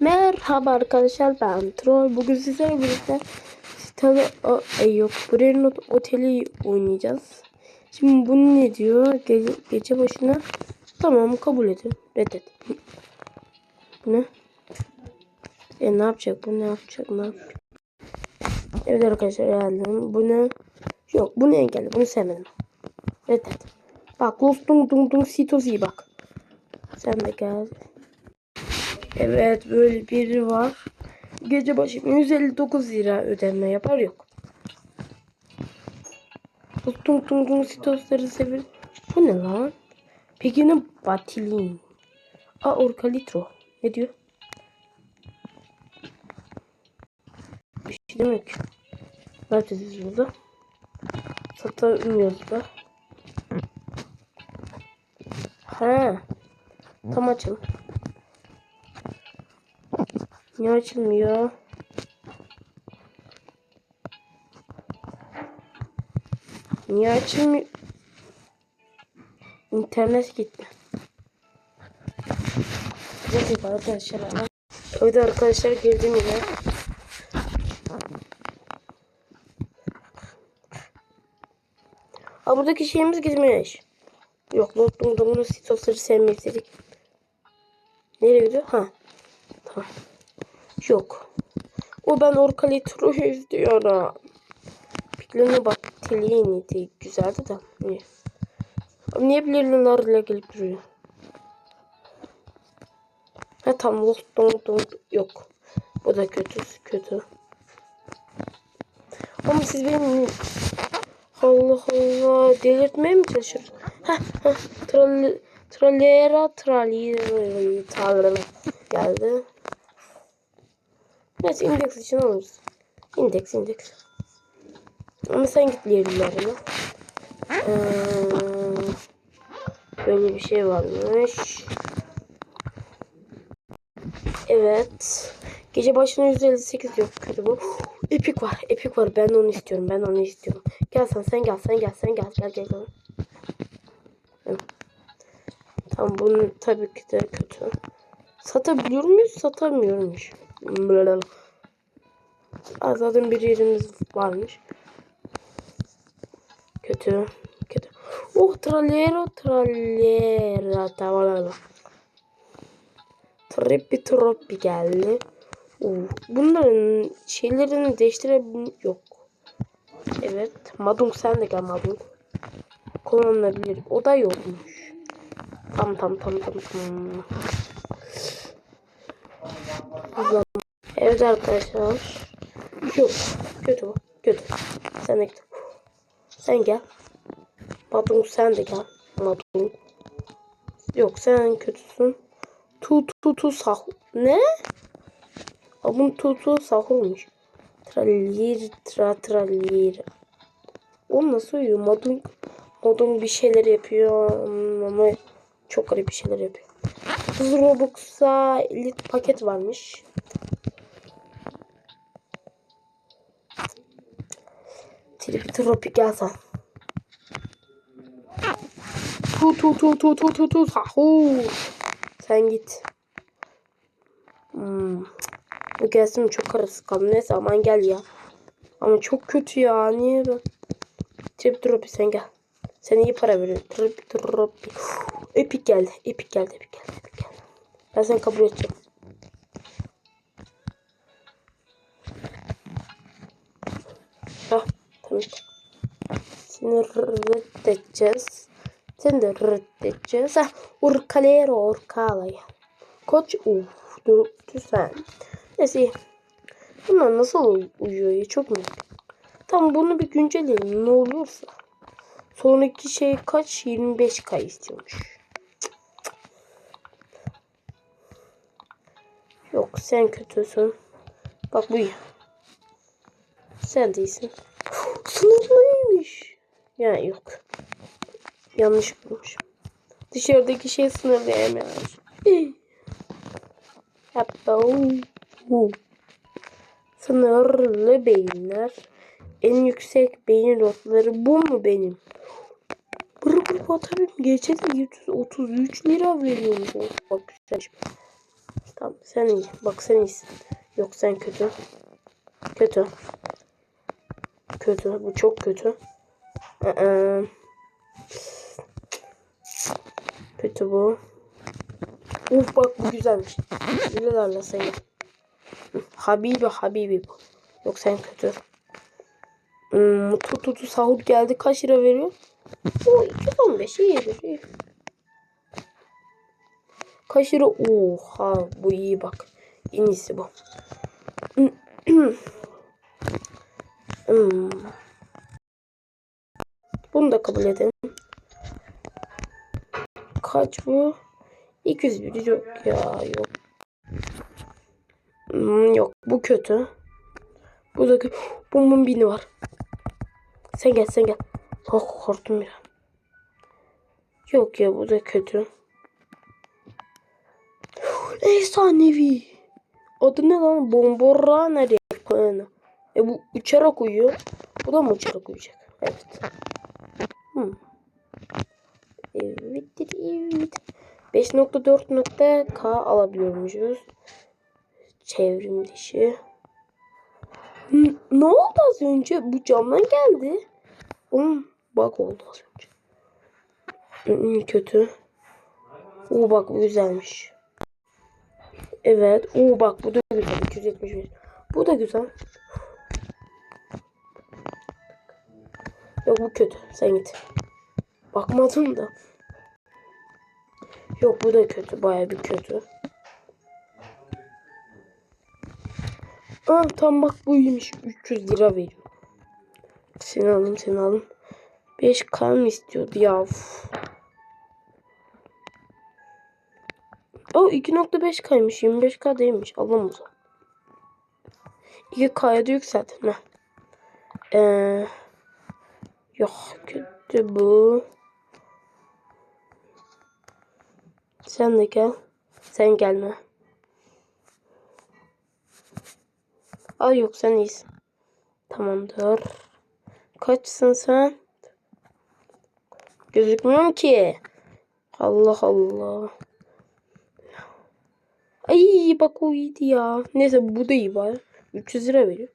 Merhaba arkadaşlar ben Troll. Bugün sizlerle birlikte tabi yok Brennot Oteli oynayacağız. Şimdi bunu ne diyor? Gece, gece başına tamam kabul edin. Reddet. Bu ne? E ne yapacak? Bu ne yapacak? Ne yapacak? Evet arkadaşlar geldim. Bu ne? Yok bunu engelli. Bunu sevmedim. Reddet. Bak Lost Dung Dung Dung Sitosi bak. Sen de gel. Evet böyle biri var. Gece başı 159 lira ödeme yapar yok. Tung tung tung sitosları sever. Bu ne lan? Peki ne batilin? A orkalitro. Ne diyor? Bir şey demek. Ne yapacağız burada? Satamıyoruz da. Ha. Tam açalım. Niye açılmıyor? Niye açılmıyor? İnternet gitti. Neyse arkadaşlar. Evet arkadaşlar girdim yine. Aa buradaki şeyimiz gitmiş. Yok unuttum da bunu sitosları sevmeyiz dedik. Nereye gidiyor? Ha. Tamam. Yok. O ben Orkalitro istiyorum. Piklerine bak. Telini de güzeldi de. Niye? Abi niye bilirlerle gelip duruyor? Ha tam Lost Dong Dong yok. Bu da kötü. Kötü. Ama siz benim Allah Allah delirtmeye mi çalışıyorsunuz? Ha ha troll trollera trolli geldi. Neyse indeks için alırız. İndeks indeks. Ama sen git diğerlerine. Ee, böyle bir şey varmış. Evet. Gece başına 158 yok kötü bu. Epik var. Epik var. Ben onu istiyorum. Ben onu istiyorum. Gel sen sen gel sen gel sen gel gel gel. gel. Tamam bunun tabii ki de kötü. Satabiliyor muyuz? Satamıyormuş. Aa, bir yerimiz varmış. Kötü. Kötü. Oh tralero tralera. Tamam. Trippi troppi geldi. Uh, bunların şeylerini değiştirebil yok. Evet. Madung sen de gel Madung. Kullanılabilir. O da yokmuş. Tam tam tam tam tam. Evet arkadaşlar. Yok. Kötü bu. Kötü. Sen de git. Sen gel. Madung sen de gel. Madung. Yok sen kötüsün. Tu tu tu sahur. Ne? Abun tu tu sahurmuş. Tralir tra tralir. O nasıl uyuyor? Madung Modun bir şeyler yapıyor ama çok garip bir şeyler yapıyor. Hızlı Robux'a elit paket varmış. Tripi gelsen. Tu tu tu tu tu tu tu sahur. Sen git. Hmm. Bu gelsin çok karası kaldı. Neyse aman gel ya. Ama çok kötü ya. Niye ben? Trip Tropi sen gel. Sen iyi para veriyorsun. Trip Tropi. Epic geldi. Epic geldi. Epic geldi. Epic geldi. Ben seni kabul edeceğim. Tamam. Seni reddedeceğiz. Seni de reddedeceğiz. Ah Urkalero Urkalaya. Koç uf dur sen. Neyse. Bunlar nasıl uyuyor ya çok merak Tam bunu bir güncelleyelim ne oluyorsa. Sonraki şey kaç? 25k istiyormuş. Yok sen kötüsün. Bak bu. Sen değilsin. Sınırlıymış. Ya yok. Yanlış bulmuş. Dışarıdaki şey sınırlayamıyor. Hatta Sınırlı beyinler. En yüksek beyin notları bu mu benim? Bırı bırı batarım. Geçen 133 lira veriyormuş. Bak güzel. Tamam sen iyi. Bak sen iyisin. Yok sen kötü. Kötü. Kötü. Bu çok kötü. Aa. Kötü bu. Uf bak bu güzelmiş. Gülelerle sayın. Habibi Habibi bu. Yok sen kötü. Hmm, tututu sahur geldi. Kaç lira veriyor? O 215 iyidir. iyi. Kaç lira? Oha bu iyi bak. En iyisi bu. Hmm. Bunu da kabul edelim. Kaç bu? 201 yok ya yok. Hmm, yok bu kötü. Bu da kötü. Bunun bini var. Sen gel sen gel. Oh korktum ya. Yok ya bu da kötü. Efsanevi. Adı ne lan? Bombora nereye? E bu uçarak uyuyor. Bu da mı uçarak uyuyacak? Evet. Hmm. Evet, evet. 5.4.k alabiliyormuşuz. Çevrim dışı. N- Ne oldu az önce? Bu camdan geldi. Oğlum bak oldu az önce. Hmm, Kötü. Oo bak bu güzelmiş. Evet. Oo bak bu da güzel. 275. Bu da güzel. Yok bu kötü. Sen git. Bakmadım da. Yok bu da kötü. Baya bir kötü. Aa tam bak bu iyiymiş. 300 lira veriyor. Seni alayım seni alayım. 5k mı istiyordu ya? Uf. O 2.5k'ymış. 25k değilmiş. Alalım o zaman. 2k'ya da yükseltin. Heh. Yok kötü bu. Sen de gel. Sen gelme. Aa yok sen iyisin. Tamamdır. Kaçsın sen? Gözükmüyorum ki. Allah Allah. Ay bak o iyiydi ya. Neyse bu da iyi bari. 300 lira veriyor.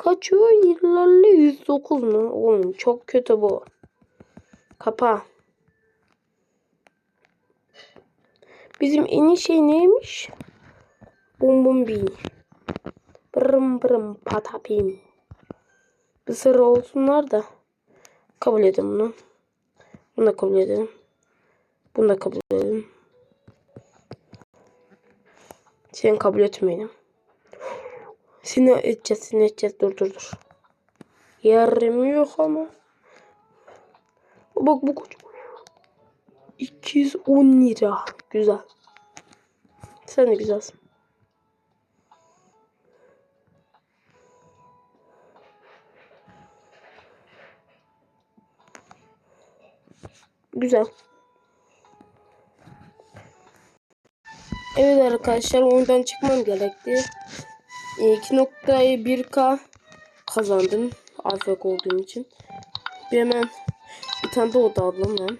Kaçıyor ilerle 109 mu? Oğlum çok kötü bu. Kapa. Bizim en iyi şey neymiş? Bum bum bin. Bırım bırım patapim. Bir sıra olsunlar da. Kabul edin bunu. Bunu da kabul edelim. Bunu da kabul edelim. Seni kabul etmeyelim. Seni edeceğiz, seni edeceğiz. Dur dur dur. Yerim yok ama. Bak bu koç. 210 lira. Güzel. Sen de güzelsin. Güzel. Evet arkadaşlar oyundan çıkmam gerekti. E, 2.1k kazandım. Afk olduğum için. Bir hemen bir tane de oda aldım ben.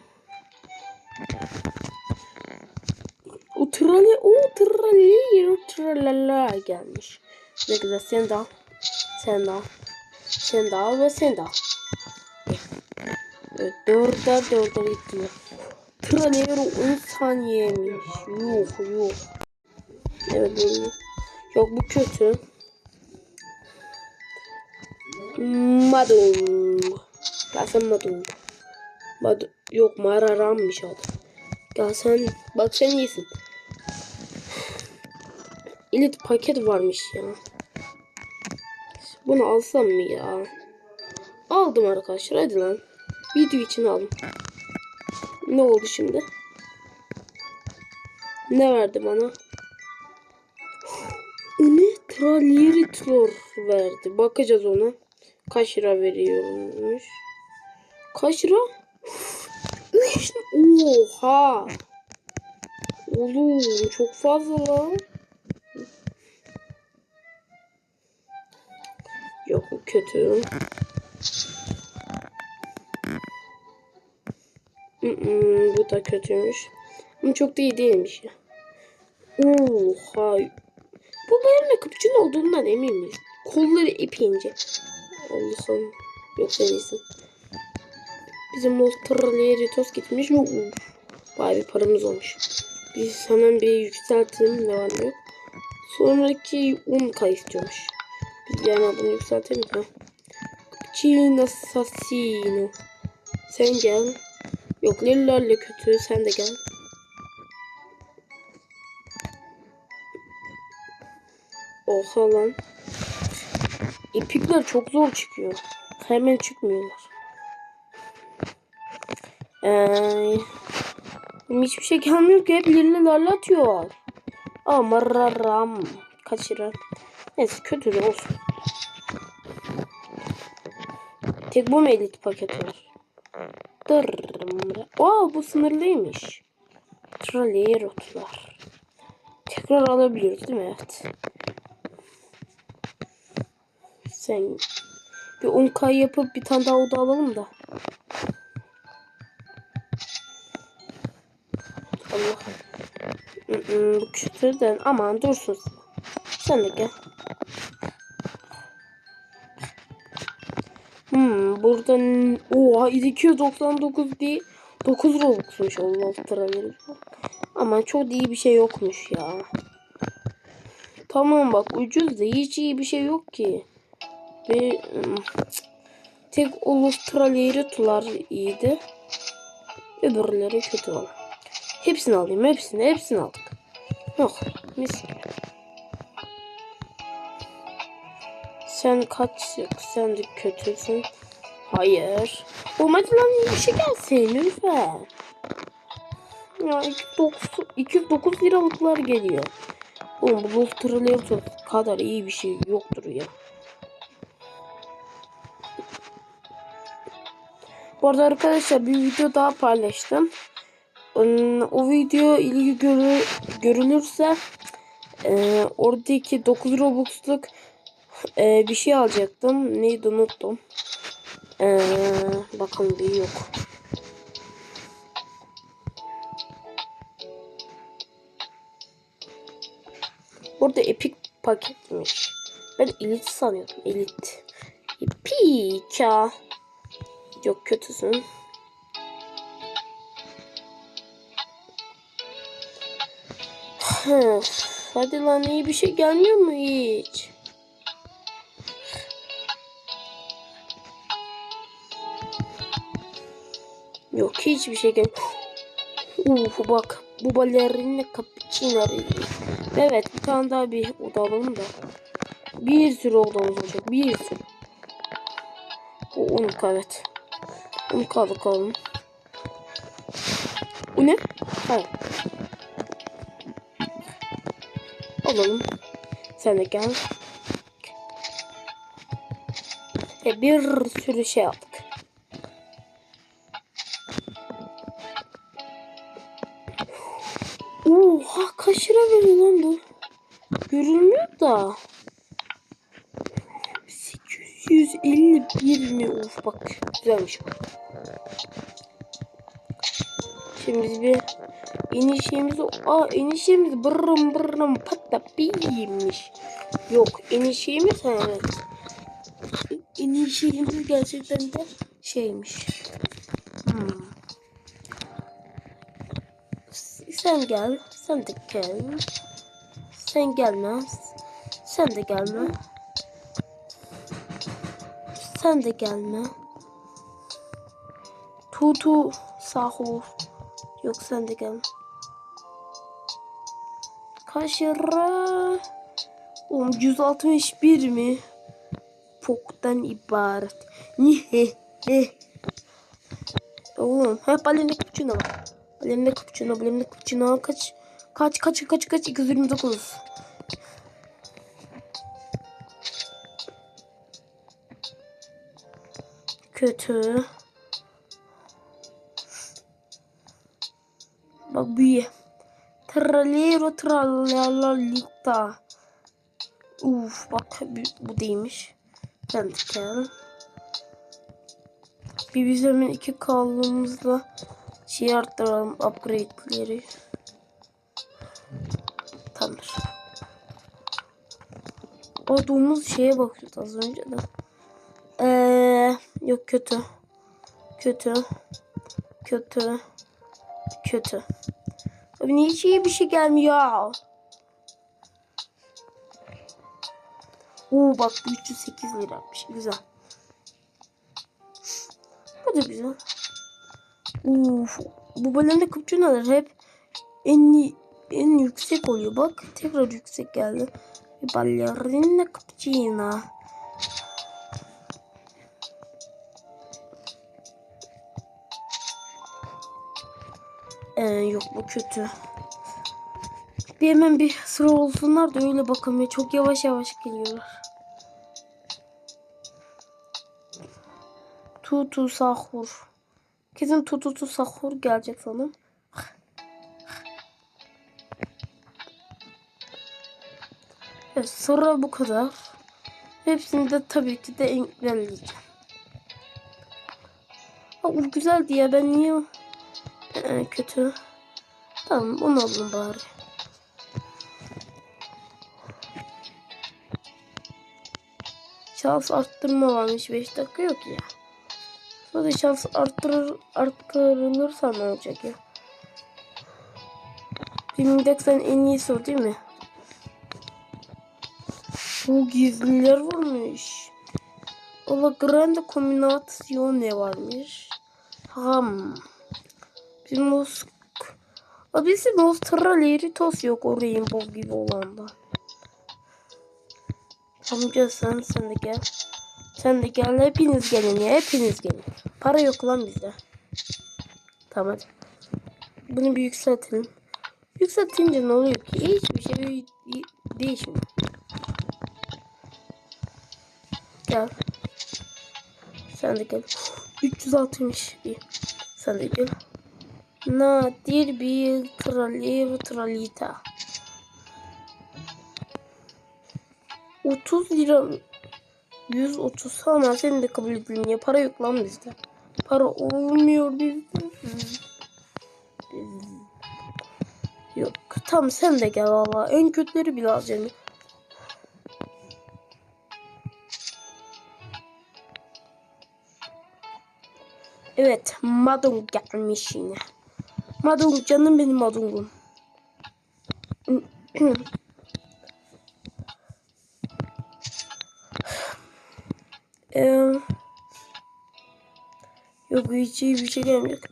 O trali, o trali, o tralala gelmiş. Ne güzel sen de al. Sen de al. Sen de al ve sen de al. Evet, dörder dörder gittiler. Tralero 10 saniyeymiş. Yok yok. Evet. Yok bu kötü. Madung. Gel sen Madung. Mad yok Mararam'mış adı. Gel sen bak sen iyisin. Elit paket varmış ya. Bunu alsam mı ya? Aldım arkadaşlar hadi lan. Video için aldım. Ne oldu şimdi? Ne verdi bana? Ne? Tralyeri Tror verdi. Bakacağız ona. Kaç lira veriyormuş? Kaç lira? Üç. Oha. Oğlum çok fazla lan. Yok bu kötü. Bu da kötüymüş. Ama çok da iyi değilmiş ya. Oha. Bu bayanın kapıcın olduğundan emin miyiz? Kolları epeyince. Allah'ım. Yok değilsin. Bizim Monster'lıya toz gitmiş. Uf. Vay bir paramız olmuş. Biz hemen bir yükseltelim ne var yok. Sonraki 10k istiyormuş. Biz yani adını yükseltelim ha. Cappuccino Assassino. Sen gel. Yok Liller'le kötü. Sen de gel. Oha lan. Epikler çok zor çıkıyor. Hemen çıkmıyorlar. Ee, hiçbir şey gelmiyor ki. Hep lirlerle atıyor. Amararam. Kaçıran. Neyse kötü de olsun. Tek bu mu elit paket var? Dırrrr. 80 bir 10k yapıp bir tane daha oda alalım da. Allah'ım. Bu küfürden aman dursun. Sen de gel. Hmm, burada oha 299 değil 9 Robux'muş Allah travel. Ama çok iyi bir şey yokmuş ya. Tamam bak ucuz da hiç iyi bir şey yok ki. Ve ım, tek Avustralya tular iyiydi. Öbürleri kötü olan. Hepsini alayım hepsini hepsini aldık. Yok mis. Sen kaç sen de kötüsün. Hayır. Olmadı lan bir şey gelsin lütfen. Ya 209, 209 liralıklar geliyor. Oğlum bu Avustralya kadar iyi bir şey yoktur ya. Bu arada arkadaşlar bir video daha paylaştım. O video ilgi görü, görülürse e, oradaki 9 Robux'luk e, bir şey alacaktım. Neydi unuttum. E, bakalım bir yok. Burada epik paketmiş. Ben elit sanıyordum. Elit. Epik ya. Yok kötüsün. Hadi lan iyi bir şey gelmiyor mu hiç? Yok hiçbir şey gel. Uf bak bu balerina cappuccino. Evet bir tane daha bir oda da. Bir sürü odamız olacak bir sürü. O 10 evet. 10 kaldı kalın. Bu ne? Hayır. Alalım. Sen de gel. E bir sürü şey aldık. Oha kaç lira veriyor lan bu? Görülmüyor da. 851 mi? Of bak güzelmiş bak. Şimdi bir enişemizi aa enişemiz bırrım bırrım patta biymiş. Yok enişemiz ha evet. Enişemiz gerçekten de şeymiş. Hmm. Sen gel. Sen de gel. Sen gelme. Sen de gelme. Sen de gelme. Tutu sahur. Yok sen de gelme. Kaç lira? Oğlum 161 mi? Poktan ibaret. Nihe. Oğlum hep balende cappuccino var. Balende cappuccino, balende cappuccino kaç kaç kaç kaç kaç 229. Kötü. Bak büyüye. Tralero tralalita. Uf bak bu- değilmiş. Ben de gel. Bir biz hemen iki kallığımızla şey arttıralım upgrade'leri. Tamamdır. O domuz şeye bakıyordu az önce de. Ee, yok kötü. Kötü. Kötü. Kötü. Abi niye hiç iyi bir şey gelmiyor? Oo bak 308 liraymış. Güzel. Bu da güzel. Uf, bu bölümde kapçınalar hep en en yüksek oluyor. Bak tekrar yüksek geldi. Ballerina cappuccino. Ee, yok bu kötü. Bir hemen bir sıra olsunlar da öyle bakalım ya. Çok yavaş yavaş geliyorlar. Tutu sahur. Kesin tutu sahur gelecek sanırım. Evet, sıra bu kadar. Hepsini de tabii ki de engelleyeceğim. Ha, o güzeldi ya ben niye Ee, kötü. Tamam onu alalım bari. Şans arttırma varmış 5 dakika yok ya. Sonra şans arttırır, arttırılırsa ne olacak ya? Filmdeki en iyisi o değil mi? Bu gizliler varmış. Ola grande combinazione varmış. Ham. Bir musk. O bizim Australeritos yok o rainbow gibi olanda. Amca sen, sen de gel. Sen de gel. Hepiniz gelin ya. Hepiniz gelin. Para yok lan bizde. Tamam hadi. Bunu bir yükseltelim. Yükseltince ne oluyor ki? Hiçbir şey bir- bir değişmiyor. Gel. Sen de gel. 360 iyi. Sen de gel. Nadir bir tralier tralita. 30 lira mı? 130 ama senin de kabul edilmiyor. Para yok lan bizde. Para olmuyor bizde. Yok. Tamam sen de gel valla. En kötüleri bile alacağım. Evet. Madung gelmiş yine. Madung canım benim Madung'um. Ee, yok hiç iyi bir şey gelmeyecek.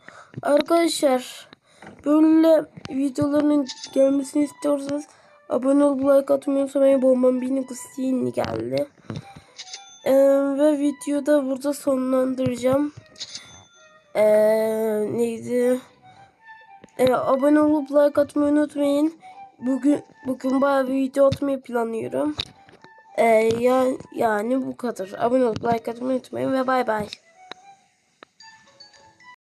Arkadaşlar böyle videoların gelmesini istiyorsanız abone olup like atmayı unutmayın. Bombam bini Gustini geldi. Ee, ve videoda burada sonlandıracağım. Ee, neydi? Ee, abone olup like atmayı unutmayın. Bugün bugün bayağı bir video atmayı planlıyorum. Ee, yani, yani bu kadar. Abone olup like atmayı unutmayın ve bay bay.